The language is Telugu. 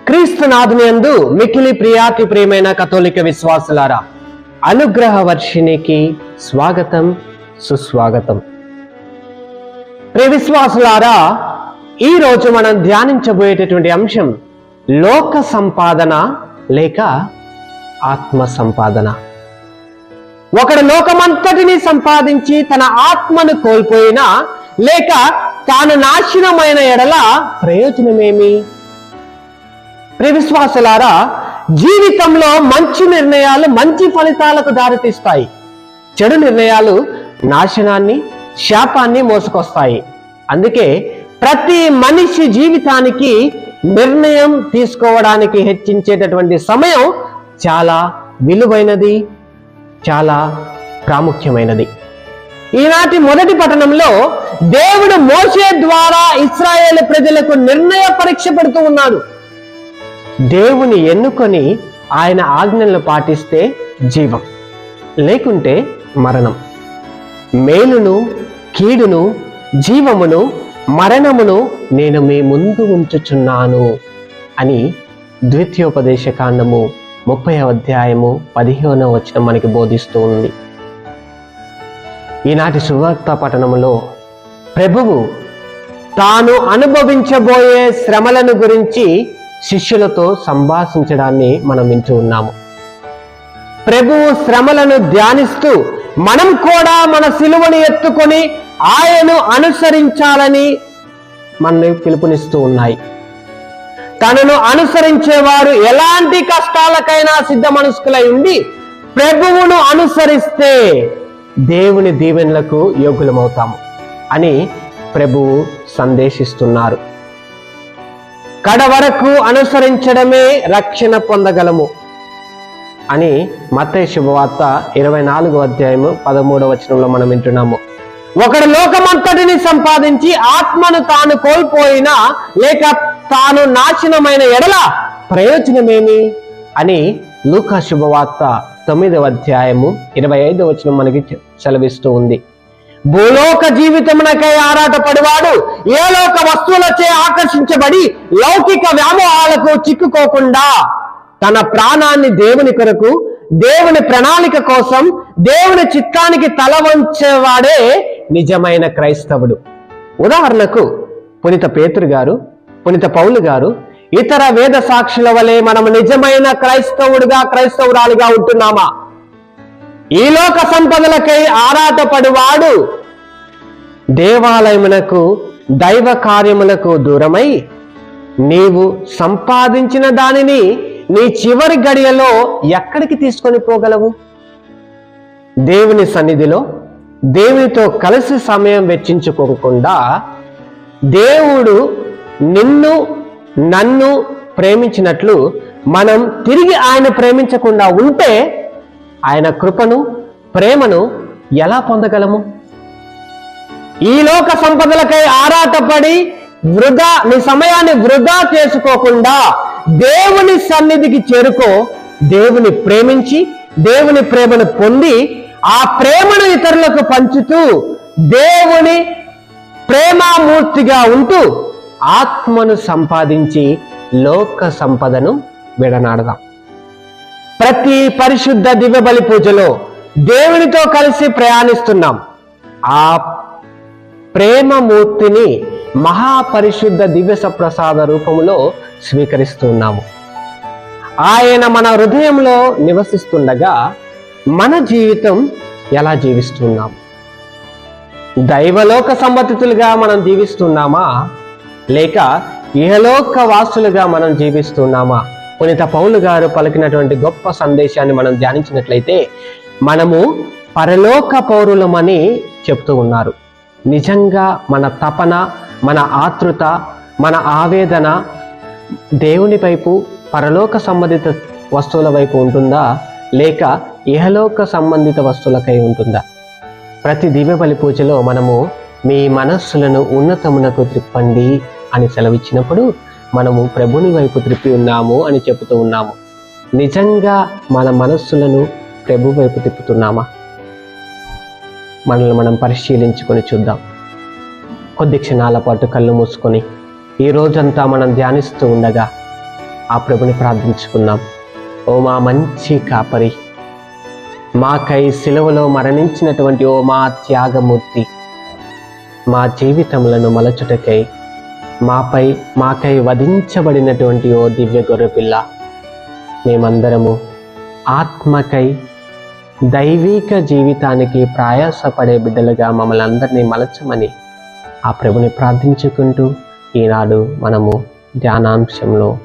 క్రీస్తునాథుని యందు మికిలి ప్రియాతి ప్రియమైన కథోలిక విశ్వాసులారా అనుగ్రహ వర్షినికి స్వాగతం సుస్వాగతం. ప్రియ విశ్వాసులారా ఈ రోజు మనం ధ్యానించబోయేటటువంటి అంశం లోక సంపాదన లేక ఆత్మ సంపాదన. ఒకడు లోకమంతటిని సంపాదించి తన ఆత్మను కోల్పోయినా లేక తాను నాశనమైన ఎడల ప్రయోజనమేమి? ప్రియ విశ్వాసులారా జీవితంలో మంచి నిర్ణయాలు మంచి ఫలితాలకు దారితీస్తాయి. చెడు నిర్ణయాలు నాశనాన్ని శాపాన్ని మోసుకొస్తాయి. అందుకే ప్రతి మనిషి జీవితానికి నిర్ణయం తీసుకోవడానికి హెచ్చించేటటువంటి సమయం చాలా విలువైనది చాలా ప్రాముఖ్యమైనది. ఈనాటి మొదటి పట్టణంలో దేవుడు మోసే ద్వారా ఇస్రాయేల్ ప్రజలకు నిర్ణయ పరీక్ష పెడుతూ ఉన్నాడు. దేవుని ఎన్నుకొని ఆయన ఆజ్ఞలను పాటిస్తే జీవం లేకుంటే మరణం. మేలును కీడును జీవమును మరణమును నేను మీ ముందు ఉంచుచున్నాను అని ద్వితీయోపదేశ కాండము ముప్పై అధ్యాయము పదిహేనవ వచ్చిన మనకి బోధిస్తూ ఉంది. ఈనాటి సువార్త పట్టణములో ప్రభువు తాను అనుభవించబోయే శ్రమలను గురించి శిష్యులతో సంభాషించడాన్ని మనం వింటూ ఉన్నాము. ప్రభువు శ్రమలను ధ్యానిస్తూ మనం కూడా మన సిలువను ఎత్తుకొని ఆయను అనుసరించాలని మనని పిలుపునిస్తూ ఉన్నాయి. తనను అనుసరించేవారు ఎలాంటి కష్టాలకైనా సిద్ధ మనస్కులై ఉండి ప్రభువును అనుసరిస్తే దేవుని దీవెనలకు యోగులమవుతాము అని ప్రభువు సందేశిస్తున్నారు. కడ వరకు అనుసరించడమే రక్షణ పొందగలము అని మత్తయి శుభవార్త ఇరవై నాలుగో అధ్యాయము పదమూడవ వచనంలో మనం వింటున్నాము. ఒకడు లోకమంతటిని సంపాదించి ఆత్మను తాను కోల్పోయినా లేక తాను నాశనమైన ఎడల ప్రయోజనమేమి అని లూకా శుభవార్త తొమ్మిదవ అధ్యాయము ఇరవై ఐదవ వచనం మనకి సెలవిస్తూ ఉంది. భూలోక జీవితమునకై ఆరాటపడివాడు. ఏ లోక వస్తువులచే ఆకర్షించబడి లౌకిక వ్యామోహాలకు చిక్కుకోకుండా తన ప్రాణాన్ని దేవుని కొరకు దేవుని ప్రణాళిక కోసం దేవుని చిత్తానికి తల వంచేవాడే నిజమైన క్రైస్తవుడు. ఉదాహరణకు పునిత పేతురు గారు పునిత పౌలు గారు ఇతర వేద సాక్షుల వలె మనం నిజమైన క్రైస్తవుడుగా క్రైస్తవురాలిగా ఉంటున్నామా? ఈ లోక సంపదలకై ఆరాటపడివాడు దేవాలయమునకు దైవ కార్యములకు దూరమై నీవు సంపాదించిన దానిని నీ చివరి గడియలో ఎక్కడికి తీసుకొని పోగలవు? దేవుని సన్నిధిలో దేవునితో కలిసి సమయం వెచ్చించుకోకుండా దేవుడు నిన్ను నన్ను ప్రేమించినట్లు మనం తిరిగి ఆయన ప్రేమించకుండా ఉంటే ఆయన కృపను ప్రేమను ఎలా పొందగలము? ఈ లోక సంపదలకై ఆరాటపడి వృధా నీ సమయాన్ని వృధా చేసుకోకుండా దేవుని సన్నిధికి చేరుకో దేవుని ప్రేమించి దేవుని ప్రేమను పొంది ఆ ప్రేమను ఇతరులకు పంచుతూ దేవుని ప్రేమామూర్తిగా ఉంటూ ఆత్మను సంపాదించి లోక సంపదను విడనాడదాం. ప్రతి పరిశుద్ధ దివ్య బలి పూజలో దేవునితో కలిసి ప్రయాణిస్తున్నాం. ఆ ప్రేమమూర్తిని మహాపరిశుద్ధ దివ్య సప్రసాద రూపంలో స్వీకరిస్తున్నాము. ఆయన మన హృదయంలో నివసిస్తుండగా మన జీవితం ఎలా జీవిస్తున్నాం? దైవలోక సంబంధితులుగా మనం జీవిస్తున్నామా? లేక ఇహలోక వాసులుగా మనం జీవిస్తున్నామా? పునీత పౌలు గారు పలికినటువంటి గొప్ప సందేశాన్ని మనం ధ్యానించినట్లయితే మనము పరలోక పౌరులమని చెప్తూ ఉన్నారు. నిజంగా మన తపన మన ఆతృత మన ఆవేదన దేవుని వైపు పరలోక సంబంధిత వస్తువుల వైపు ఉంటుందా? లేక ఇహలోక సంబంధిత వస్తువులకై ఉంటుందా? ప్రతి దివ్యబలి పూజలో మనము మీ మనస్సులను ఉన్నతమునకు త్రిప్పండి అని సెలవిచ్చినప్పుడు మనము ప్రభుని వైపు త్రిప్పి ఉన్నాము అని చెబుతూ ఉన్నాము. నిజంగా మన మనస్సులను ప్రభు వైపు తిప్పుతున్నామా? మనల్ని మనం పరిశీలించుకొని చూద్దాం. కొద్ది క్షణాల పాటు కళ్ళు మూసుకొని ఈ రోజంతా మనం ధ్యానిస్తూ ఉండగా ఆ ప్రభుని ప్రార్థించుకుందాం. ఓ మా మంచి కాపరి మాకై సిలువలో మరణించినటువంటి ఓ మా త్యాగమూర్తి మా జీవితములను మలచుటకై మాపై మాకై వధించబడినటువంటి ఓ దివ్య గొర్రెపిల్ల మేమందరము ఆత్మకై దైవిక జీవితానికి ప్రయాసపడే బిడ్డలుగా మమ్మల్ని అందరినీ మలచమని ఆ ప్రభుని ప్రార్థించుకుంటూ ఈనాడు మనము ధ్యానాంశంలో